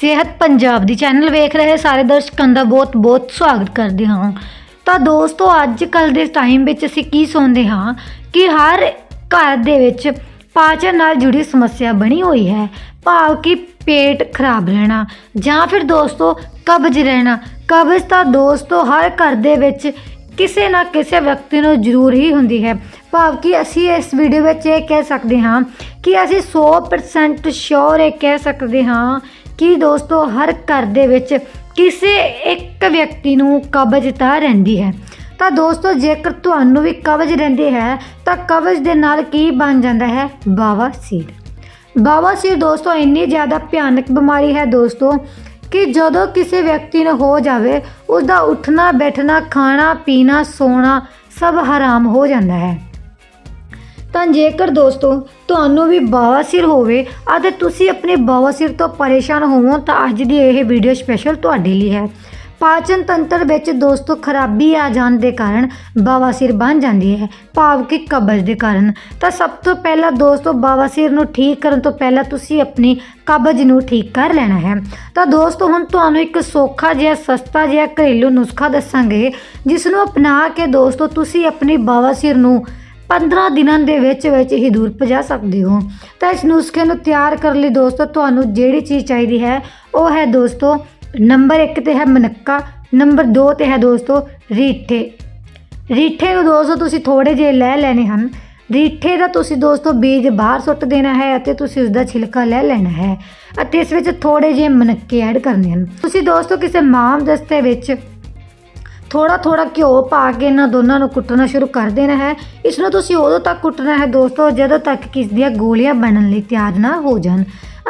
ਸਿਹਤ ਪੰਜਾਬ ਦੀ ਚੈਨਲ ਵੇਖ ਰਹੇ ਸਾਰੇ ਦਰਸ਼ਕਾਂ ਦਾ ਬਹੁਤ-ਬਹੁਤ ਸਵਾਗਤ ਕਰਦੇ ਹਾਂ। ਤਾਂ ਦੋਸਤੋ ਅੱਜ ਕੱਲ ਦੇ ਟਾਈਮ ਵਿੱਚ ਅਸੀਂ ਕੀ ਸੁਣਦੇ ਹਾਂ ਕਿ ਹਰ ਘਰ ਦੇ ਵਿੱਚ ਪਾਚਨ ਨਾਲ ਜੁੜੀ ਸਮੱਸਿਆ ਬਣੀ ਹੋਈ ਹੈ। ਭਾਵ ਕਿ ਪੇਟ ਖਰਾਬ ਰਹਿਣਾ ਜਾਂ ਫਿਰ ਦੋਸਤੋ, ਕਬਜ਼ ਰਹਿਣਾ। ਕਬਜ਼ ਤਾਂ ਦੋਸਤੋ, ਹਰ ਘਰ ਦੇ ਵਿੱਚ ਕਿਸੇ ਨਾ ਕਿਸੇ ਵਿਅਕਤੀ ਨੂੰ ਜ਼ਰੂਰ ਹੀ ਹੁੰਦੀ ਹੈ। ਭਾਵ ਕਿ ਅਸੀਂ ਇਸ ਵੀਡੀਓ ਵਿੱਚ ਇਹ ਕਹਿ ਸਕਦੇ ਹਾਂ ਕਿ ਅਸੀਂ 100% ਸ਼ੋਰ ਇਹ ਕਹਿ ਸਕਦੇ ਹਾਂ ਕਿ ਦੋਸਤੋ, ਹਰ ਘਰ ਦੇ ਵਿੱਚ ਕਿਸੇ ਇੱਕ ਵਿਅਕਤੀ ਨੂੰ ਕਬਜ਼ ਤਾਂ ਰਹਿੰਦੀ ਹੈ। ਤਾਂ ਦੋਸਤੋ, ਜੇਕਰ ਤੁਹਾਨੂੰ ਵੀ ਕਬਜ਼ ਰਹਿੰਦੀ ਹੈ, ਤਾਂ ਕਬਜ਼ ਦੇ ਨਾਲ ਕੀ ਬਣ ਜਾਂਦਾ ਹੈ? ਬਾਵਾਸੀਰ ਬਾਵਾਸੀਰ ਦੋਸਤੋ, ਇੰਨੀ ਜ਼ਿਆਦਾ ਭਿਆਨਕ ਬਿਮਾਰੀ ਹੈ ਦੋਸਤੋ, ਕਿ ਜਦੋਂ ਕਿਸੇ ਵਿਅਕਤੀ ਨੂੰ ਹੋ ਜਾਵੇ ਉਸ ਦਾ ਉੱਠਣਾ, ਬੈਠਣਾ, ਖਾਣਾ, ਪੀਣਾ, ਸੋਣਾ ਸਭ ਹਰਾਮ ਹੋ ਜਾਂਦਾ ਹੈ। ਤਾਂ ਜੇਕਰ ਦੋਸਤੋ ਤੁਹਾਨੂੰ ਵੀ ਬਵਾਸੀਰ ਹੋਵੇ ਅਤੇ ਤੁਸੀਂ ਆਪਣੇ ਬਵਾਸੀਰ ਤੋਂ ਪਰੇਸ਼ਾਨ ਹੋਵੋ ਤਾਂ ਅੱਜ ਦੀ ਇਹ ਵੀਡੀਓ ਸਪੈਸ਼ਲ ਤੁਹਾਡੇ ਲਈ ਹੈ। ਪਾਚਨ ਤੰਤਰ ਵਿੱਚ ਦੋਸਤੋ ਖਰਾਬੀ ਆ ਜਾਣ ਦੇ ਕਾਰਨ ਬਵਾਸੀਰ ਬਣ ਜਾਂਦੀ ਹੈ ਭਾਵ ਕਿ ਕਬਜ਼ ਦੇ ਕਾਰਨ। ਤਾਂ ਸਭ ਤੋਂ ਪਹਿਲਾਂ ਦੋਸਤੋ ਬਵਾਸੀਰ ਨੂੰ ਠੀਕ ਕਰਨ ਤੋਂ ਪਹਿਲਾਂ ਤੁਸੀਂ ਆਪਣੀ ਕਬਜ਼ ਨੂੰ ਠੀਕ ਕਰ ਲੈਣਾ ਹੈ। ਤਾਂ ਦੋਸਤੋ ਹੁਣ ਤੁਹਾਨੂੰ ਇੱਕ ਸੌਖਾ ਜਿਹਾ, ਸਸਤਾ ਜਿਹਾ ਘਰੇਲੂ ਨੁਸਖਾ ਦੱਸਾਂਗੇ ਜਿਸ ਨੂੰ ਅਪਣਾ ਕੇ ਦੋਸਤੋ ਤੁਸੀਂ ਆਪਣੀ ਬਵਾਸੀਰ ਨੂੰ 15 ਦਿਨਾਂ ਦੇ ਵਿੱਚ ਵਿੱਚ ਹੀ ਦੂਰ ਪਜਾ ਸਕਦੇ ਹੋ। ਤਾਂ ਇਸ ਨੁਸਖੇ ਨੂੰ ਤਿਆਰ ਕਰਨ ਲਈ ਦੋਸਤੋ, ਤੁਹਾਨੂੰ ਜਿਹੜੀ ਚੀਜ਼ ਚਾਹੀਦੀ ਹੈ, ਉਹ ਹੈ ਦੋਸਤੋ, ਨੰਬਰ 1 ਤੇ ਹੈ ਮਨੱਕਾ, ਨੰਬਰ 2 ਤੇ ਹੈ ਦੋਸਤੋ, ਰੀਠੇ। ਰੀਠੇ ਨੂੰ ਦੋਸਤੋ, ਤੁਸੀਂ ਥੋੜੇ ਜਿਹੇ ਲੈ ਲੈਣੇ ਹਨ। ਰੀਠੇ ਦਾ ਤੁਸੀਂ ਦੋਸਤੋ, ਬੀਜ ਬਾਹਰ ਸੁੱਟ ਦੇਣਾ ਹੈ ਅਤੇ ਤੁਸੀਂ ਉਸ ਦਾ ਛਿਲਕਾ ਲੈ ਲੈਣਾ ਹੈ ਅਤੇ ਇਸ ਵਿੱਚ ਥੋੜੇ ਜਿਹੇ ਮਨੱਕੇ ਐਡ ਕਰਨੇ ਹਨ। ਤੁਸੀਂ ਦੋਸਤੋ, ਕਿਸੇ ਮਾਮ ਦਸਤੇ ਵਿੱਚ ਥੋੜਾ ਥੋੜਾ ਘਿਓ ਪਾ ਕੇ ਇਹਨਾਂ ਦੋਨਾਂ ਨੂੰ ਕੁੱਟਣਾ ਸ਼ੁਰੂ ਕਰ ਦੇਣਾ ਹੈ। ਇਸ ਨੂੰ ਤੁਸੀਂ ਉਦੋਂ ਤੱਕ ਕੁੱਟਣਾ ਹੈ ਦੋਸਤੋ, ਜਦੋਂ ਤੱਕ ਕਿ ਇਸ ਦੀਆਂ ਗੋਲੀਆਂ ਬਣਨ ਲਈ ਤਿਆਰ ਨਾ ਹੋ ਜਾਣ।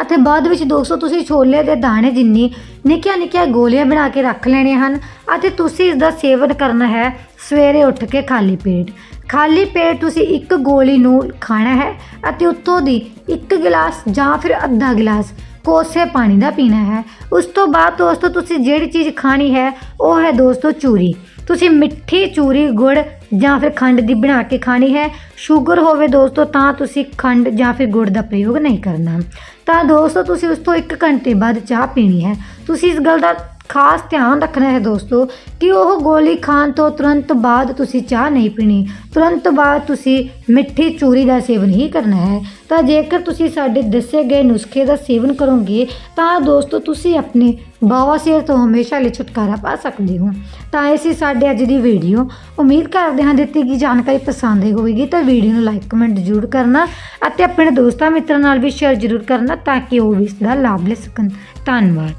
ਅਤੇ ਬਾਅਦ ਵਿੱਚ ਦੋਸਤੋ, ਤੁਸੀਂ ਛੋਲੇ ਦੇ ਦਾਣੇ ਜਿੰਨੀ ਨਿੱਕੀਆਂ ਨਿੱਕੀਆਂ ਗੋਲੀਆਂ ਬਣਾ ਕੇ ਰੱਖ ਲੈਣੀਆਂ ਹਨ ਅਤੇ ਤੁਸੀਂ ਇਸ ਦਾ ਸੇਵਨ ਕਰਨਾ ਹੈ ਸਵੇਰੇ ਉੱਠ ਕੇ ਖਾਲੀ ਪੇਟ। ਖਾਲੀ ਪੇਟ ਤੁਸੀਂ ਇੱਕ ਗੋਲੀ ਨੂੰ ਖਾਣਾ ਹੈ ਅਤੇ ਉੱਤੋਂ ਦੀ ਇੱਕ ਗਿਲਾਸ ਜਾਂ ਫਿਰ ਅੱਧਾ ਗਿਲਾਸ ਕੋਸੇ ਪਾਣੀ ਦਾ ਪੀਣਾ ਹੈ। ਉਸ ਤੋਂ ਬਾਅਦ ਦੋਸਤੋ, ਤੁਸੀਂ ਜਿਹੜੀ ਚੀਜ਼ ਖਾਣੀ ਹੈ, ਉਹ ਹੈ ਦੋਸਤੋ ਚੂਰੀ। ਤੁਸੀਂ ਮਿੱਠੀ ਚੂਰੀ, ਗੁੜ ਜਾਂ ਫਿਰ ਖੰਡ ਦੀ ਬਣਾ ਕੇ ਖਾਣੀ ਹੈ। ਸ਼ੂਗਰ ਹੋਵੇ ਦੋਸਤੋ, ਤਾਂ ਤੁਸੀਂ ਖੰਡ ਜਾਂ ਫਿਰ ਗੁੜ ਦਾ ਪ੍ਰਯੋਗ ਨਹੀਂ ਕਰਨਾ। ਤਾਂ ਦੋਸਤੋ, ਤੁਸੀਂ ਉਸ ਤੋਂ 1 ਘੰਟੇ ਬਾਅਦ ਚਾਹ ਪੀਣੀ ਹੈ। ਤੁਸੀਂ ਇਸ ਗੱਲ ਦਾ ਖਾਸ ਧਿਆਨ ਰੱਖਣਾ ਹੈ ਦੋਸਤੋ ਕਿ ਉਹ ਗੋਲੀ ਖਾਣ ਤੋਂ ਤੁਰੰਤ ਬਾਅਦ ਤੁਸੀਂ ਚਾਹ ਨਹੀਂ ਪੀਣੀ, ਤੁਰੰਤ ਬਾਅਦ ਤੁਸੀਂ ਮਿੱਠੀ ਚੂਰੀ ਦਾ ਸੇਵਨ ਹੀ ਕਰਨਾ ਹੈ। ਤਾਂ ਜੇਕਰ ਤੁਸੀਂ ਸਾਡੇ ਦੱਸੇ ਗਏ ਨੁਸਖੇ ਦਾ ਸੇਵਨ ਕਰੋਗੇ, ਤਾਂ ਦੋਸਤੋ ਤੁਸੀਂ ਆਪਣੇ ਬਵਾਸੀਰ ਤੋਂ ਹਮੇਸ਼ਾ ਲਈ ਛੁਟਕਾਰਾ ਪਾ ਸਕਦੇ ਹੋ। ਤਾਂ ਇਹ ਸੀ ਸਾਡੇ ਅੱਜ ਦੀ ਵੀਡੀਓ। ਉਮੀਦ ਕਰਦੇ ਹਾਂ ਦਿੱਤੀ ਗਈ ਜਾਣਕਾਰੀ ਪਸੰਦ ਆਈ ਹੋਵੇਗੀ, ਤਾਂ ਵੀਡੀਓ ਨੂੰ ਲਾਈਕ, ਕਮੈਂਟ ਜ਼ਰੂਰ ਕਰਨਾ ਅਤੇ ਆਪਣੇ ਦੋਸਤਾਂ ਮਿੱਤਰਾਂ ਨਾਲ ਵੀ ਸ਼ੇਅਰ ਜ਼ਰੂਰ ਕਰਨਾ ਤਾਂ ਕਿ ਉਹ ਵੀ ਇਸ ਦਾ ਲਾਭ ਲੈ ਸਕਣ। ਧੰਨਵਾਦ।